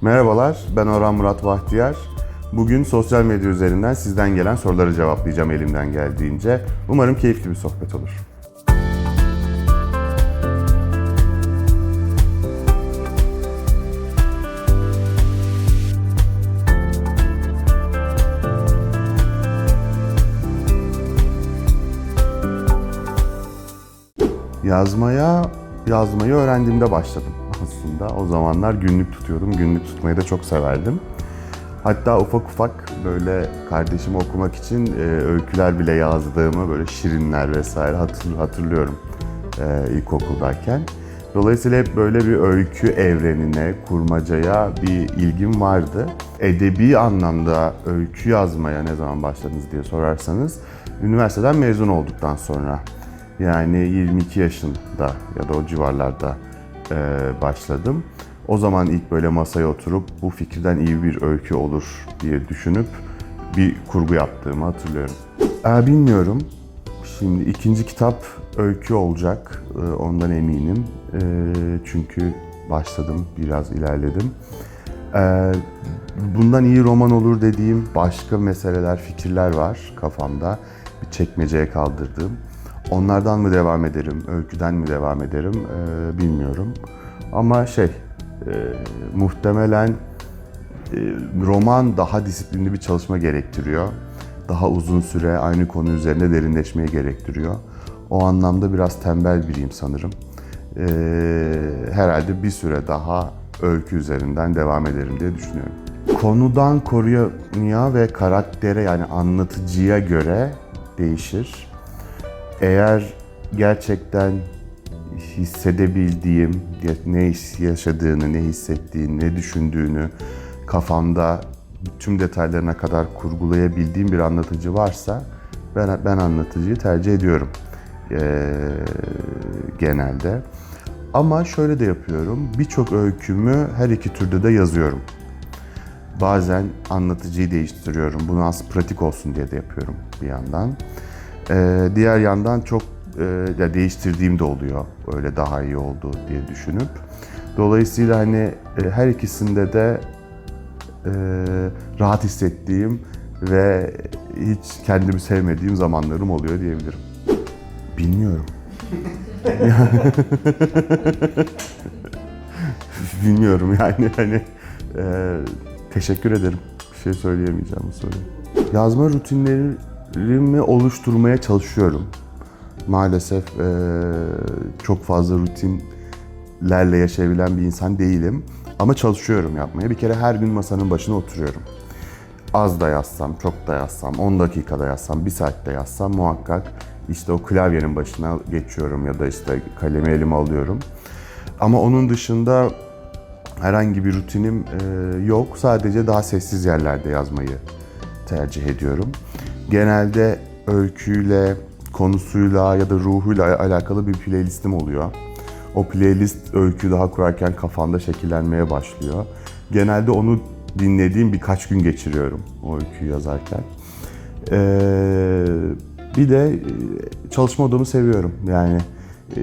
Merhabalar, ben Orhan Murat Bahtiyar. Bugün sosyal medya üzerinden sizden gelen soruları cevaplayacağım elimden geldiğince. Umarım keyifli bir sohbet olur. Yazmaya, yazmayı öğrendiğimde başladım aslında. O zamanlar günlük tutuyordum. Günlük tutmayı da çok severdim. Hatta ufak ufak böyle kardeşimi okumak için e, öyküler bile yazdığımı böyle şirinler vesaire hatır, hatırlıyorum e, ilkokuldayken. Dolayısıyla hep böyle bir öykü evrenine, kurmacaya bir ilgim vardı. Edebi anlamda öykü yazmaya ne zaman başladınız diye sorarsanız üniversiteden mezun olduktan sonra yani 22 yaşında ya da o civarlarda e, başladım. O zaman ilk böyle masaya oturup bu fikirden iyi bir öykü olur diye düşünüp bir kurgu yaptığımı hatırlıyorum. Ee, bilmiyorum. Şimdi ikinci kitap öykü olacak. Ee, ondan eminim. Ee, çünkü başladım, biraz ilerledim. Ee, bundan iyi roman olur dediğim başka meseleler, fikirler var kafamda. Bir çekmeceye kaldırdığım. Onlardan mı devam ederim, öyküden mi devam ederim ee, bilmiyorum. Ama şey, e, muhtemelen e, roman daha disiplinli bir çalışma gerektiriyor. Daha uzun süre aynı konu üzerinde derinleşmeyi gerektiriyor. O anlamda biraz tembel biriyim sanırım. E, herhalde bir süre daha öykü üzerinden devam ederim diye düşünüyorum. Konudan konuya ve karaktere yani anlatıcıya göre değişir. Eğer gerçekten hissedebildiğim, ne yaşadığını, ne hissettiğini, ne düşündüğünü kafamda tüm detaylarına kadar kurgulayabildiğim bir anlatıcı varsa ben, ben anlatıcıyı tercih ediyorum ee, genelde. Ama şöyle de yapıyorum, birçok öykümü her iki türde de yazıyorum. Bazen anlatıcıyı değiştiriyorum. Bunu az pratik olsun diye de yapıyorum bir yandan. Ee, diğer yandan çok e, değiştirdiğim de oluyor. Öyle daha iyi oldu diye düşünüp. Dolayısıyla hani e, her ikisinde de e, rahat hissettiğim ve hiç kendimi sevmediğim zamanlarım oluyor diyebilirim. Bilmiyorum. Bilmiyorum yani hani e, teşekkür ederim. Bir şey söyleyemeyeceğim bu soruya. Yazma rutinlerimi oluşturmaya çalışıyorum. Maalesef e, çok fazla rutinlerle yaşayabilen bir insan değilim. Ama çalışıyorum yapmaya. Bir kere her gün masanın başına oturuyorum. Az da yazsam, çok da yazsam, 10 dakikada yazsam, 1 saatte yazsam muhakkak işte o klavyenin başına geçiyorum ya da işte kalemi elime alıyorum. Ama onun dışında herhangi bir rutinim yok. Sadece daha sessiz yerlerde yazmayı tercih ediyorum. Genelde öyküyle, konusuyla ya da ruhuyla alakalı bir playlistim oluyor. O playlist öykü daha kurarken kafamda şekillenmeye başlıyor. Genelde onu dinlediğim birkaç gün geçiriyorum o öyküyü yazarken. Ee, bir de e, çalışma odamı seviyorum. Yani e,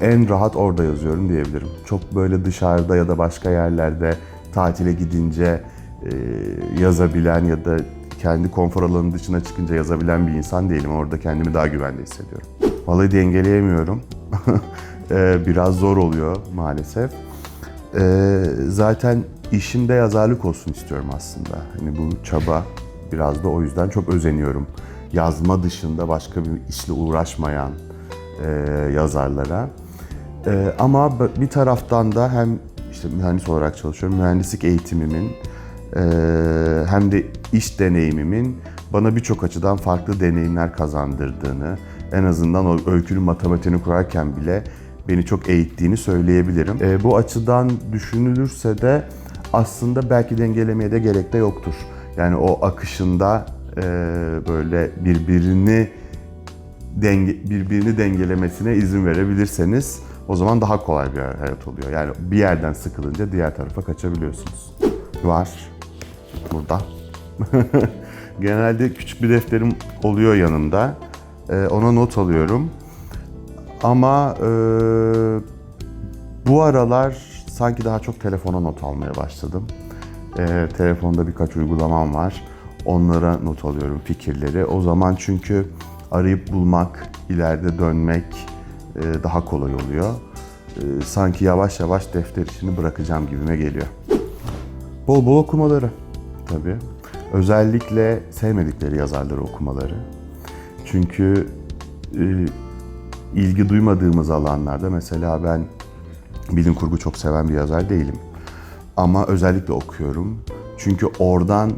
en rahat orada yazıyorum diyebilirim. Çok böyle dışarıda ya da başka yerlerde tatile gidince e, yazabilen ya da kendi konfor alanının dışına çıkınca yazabilen bir insan değilim. Orada kendimi daha güvende hissediyorum. Vallahi dengeleyemiyorum. Ee, Biraz zor oluyor maalesef. Ee, Zaten işimde yazarlık olsun istiyorum aslında. Hani bu çaba biraz da o yüzden çok özeniyorum. Yazma dışında başka bir işle uğraşmayan e, yazarlara. Ee, Ama bir taraftan da hem işte mühendis olarak çalışıyorum. Mühendislik eğitimimin hem de iş deneyimimin bana birçok açıdan farklı deneyimler kazandırdığını, en azından o öykünün matematiğini kurarken bile beni çok eğittiğini söyleyebilirim. E, bu açıdan düşünülürse de aslında belki dengelemeye de gerek de yoktur. Yani o akışında e, böyle birbirini denge, birbirini dengelemesine izin verebilirseniz o zaman daha kolay bir hayat oluyor. Yani bir yerden sıkılınca diğer tarafa kaçabiliyorsunuz. Var. Burada. Genelde küçük bir defterim oluyor yanımda. Ee, ona not alıyorum. Ama e, bu aralar sanki daha çok telefona not almaya başladım. Ee, telefonda birkaç uygulamam var. Onlara not alıyorum fikirleri. O zaman çünkü arayıp bulmak, ileride dönmek e, daha kolay oluyor. Ee, sanki yavaş yavaş defter işini bırakacağım gibime geliyor. Bol bol okumaları tabii. Özellikle sevmedikleri yazarları okumaları. Çünkü e, ilgi duymadığımız alanlarda mesela ben bilim kurgu çok seven bir yazar değilim. Ama özellikle okuyorum. Çünkü oradan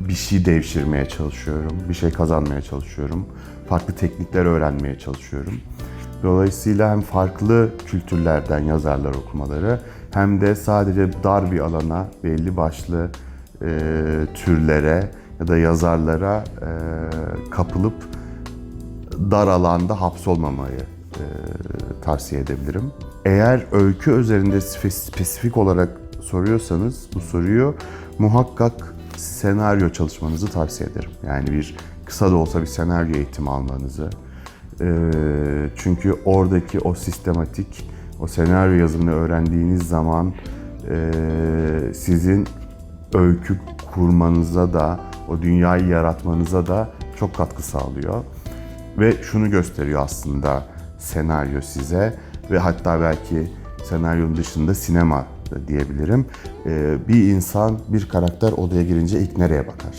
bir şey devşirmeye çalışıyorum, bir şey kazanmaya çalışıyorum. Farklı teknikler öğrenmeye çalışıyorum. Dolayısıyla hem farklı kültürlerden yazarlar okumaları hem de sadece dar bir alana, belli başlı e, türlere ya da yazarlara e, kapılıp dar alanda hapsolmamayı e, tavsiye edebilirim. Eğer öykü üzerinde spe- spesifik olarak soruyorsanız bu soruyu muhakkak senaryo çalışmanızı tavsiye ederim. Yani bir kısa da olsa bir senaryo eğitimi almanızı. E, çünkü oradaki o sistematik, o senaryo yazımını öğrendiğiniz zaman e, sizin öykü kurmanıza da, o dünyayı yaratmanıza da çok katkı sağlıyor. Ve şunu gösteriyor aslında senaryo size ve hatta belki senaryonun dışında sinema da diyebilirim. Ee, bir insan, bir karakter odaya girince ilk nereye bakar?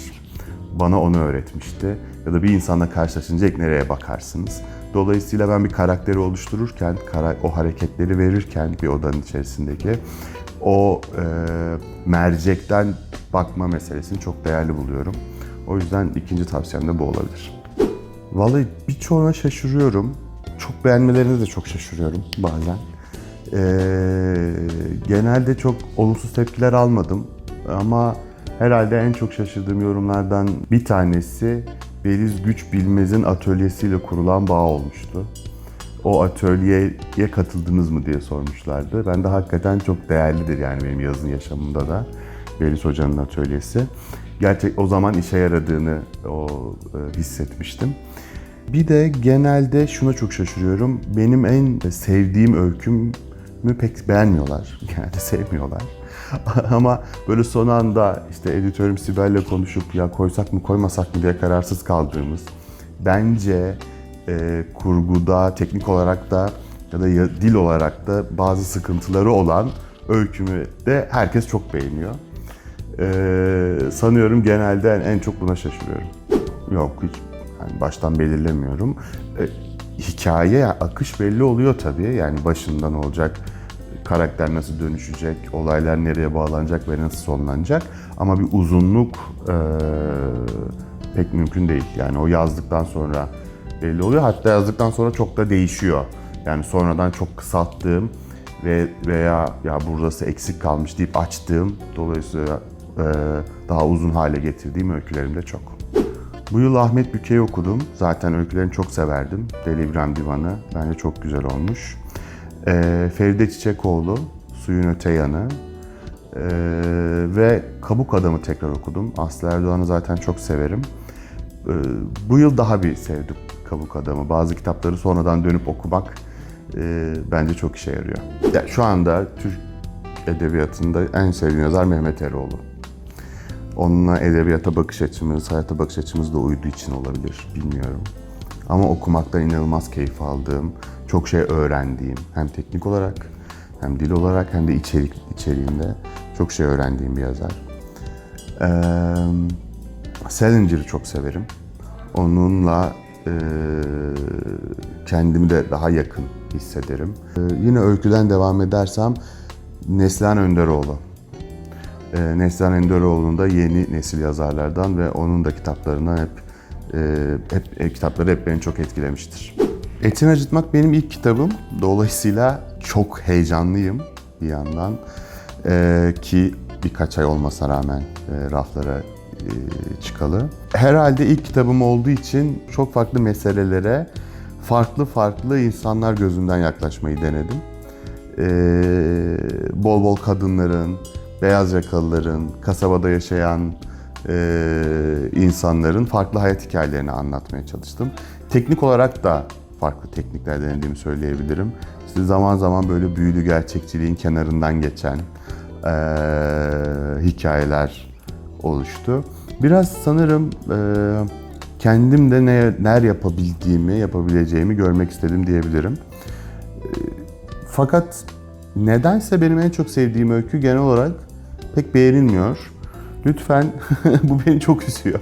Bana onu öğretmişti. Ya da bir insanla karşılaşınca ilk nereye bakarsınız? Dolayısıyla ben bir karakteri oluştururken, o hareketleri verirken bir odanın içerisindeki o e, mercekten bakma meselesini çok değerli buluyorum. O yüzden ikinci tavsiyem de bu olabilir. Vallahi birçoğuna şaşırıyorum. Çok beğenmelerine de çok şaşırıyorum bazen. Ee, genelde çok olumsuz tepkiler almadım. Ama herhalde en çok şaşırdığım yorumlardan bir tanesi Beliz Güç Bilmez'in atölyesiyle kurulan bağ olmuştu. O atölyeye katıldınız mı diye sormuşlardı. Ben de hakikaten çok değerlidir yani benim yazın yaşamımda da. Beliz Hoca'nın atölyesi. Gerçek o zaman işe yaradığını o e, hissetmiştim. Bir de genelde şuna çok şaşırıyorum. Benim en sevdiğim öykümü pek beğenmiyorlar. Genelde sevmiyorlar. Ama böyle son anda işte editörüm Sibel'le konuşup ya koysak mı koymasak mı diye kararsız kaldığımız bence e, kurguda, teknik olarak da ya da dil olarak da bazı sıkıntıları olan öykümü de herkes çok beğeniyor. Ee, sanıyorum genelde en, en çok buna şaşırıyorum. Yok hiç yani baştan belirlemiyorum. Ee, hikaye akış belli oluyor tabii. Yani başından olacak, karakter nasıl dönüşecek, olaylar nereye bağlanacak ve nasıl sonlanacak. Ama bir uzunluk ee, pek mümkün değil. Yani o yazdıktan sonra belli oluyor. Hatta yazdıktan sonra çok da değişiyor. Yani sonradan çok kısalttığım ve veya ya burası eksik kalmış deyip açtığım dolayısıyla e, daha uzun hale getirdiğim öykülerim de çok. Bu yıl Ahmet Büke'yi okudum. Zaten öykülerini çok severdim. Deli İbrahim Divanı bence çok güzel olmuş. E, Feride Çiçekoğlu, Suyun Öte Yanı e, ve Kabuk Adam'ı tekrar okudum. Aslı Erdoğan'ı zaten çok severim. E, bu yıl daha bir sevdim Kabuk Adam'ı. Bazı kitapları sonradan dönüp okumak e, bence çok işe yarıyor. Ya, şu anda Türk edebiyatında en sevdiğim yazar Mehmet Eroğlu. Onunla edebiyata bakış açımız, hayata bakış açımız da uyduğu için olabilir, bilmiyorum. Ama okumaktan inanılmaz keyif aldığım, çok şey öğrendiğim, hem teknik olarak, hem dil olarak, hem de içerik içeriğinde çok şey öğrendiğim bir yazar. Ee, Salinger'ı çok severim. Onunla e, kendimi de daha yakın hissederim. E, yine öyküden devam edersem Neslihan Önderoğlu. E, Neslihan Önderoğlu'nun da yeni nesil yazarlardan ve onun da kitaplarından hep e, hep e, kitapları hep beni çok etkilemiştir. Etin Acıtmak benim ilk kitabım. Dolayısıyla çok heyecanlıyım bir yandan. E, ki birkaç ay olmasına rağmen e, raflara çıkalı. Herhalde ilk kitabım olduğu için çok farklı meselelere farklı farklı insanlar gözünden yaklaşmayı denedim. Ee, bol bol kadınların, beyaz yakalıların, kasabada yaşayan e, insanların farklı hayat hikayelerini anlatmaya çalıştım. Teknik olarak da farklı teknikler denediğimi söyleyebilirim. işte zaman zaman böyle büyülü gerçekçiliğin kenarından geçen eee, hikayeler oluştu. Biraz sanırım eee kendim de ne, neler yapabildiğimi, yapabileceğimi görmek istedim diyebilirim. Eee, Fakat nedense benim en çok sevdiğim öykü genel olarak pek beğenilmiyor. Lütfen bu beni çok üzüyor.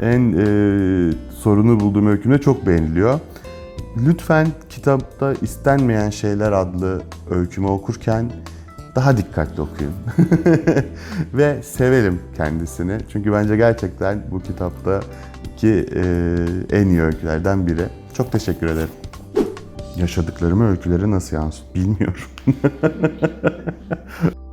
En eee sorunu bulduğum öykümde çok beğeniliyor. Lütfen kitapta istenmeyen şeyler adlı öykümü okurken daha dikkatli okuyun. Ve sevelim kendisini. Çünkü bence gerçekten bu kitaptaki e, en iyi öykülerden biri. Çok teşekkür ederim. Yaşadıklarımı öykülere nasıl yansıt bilmiyorum.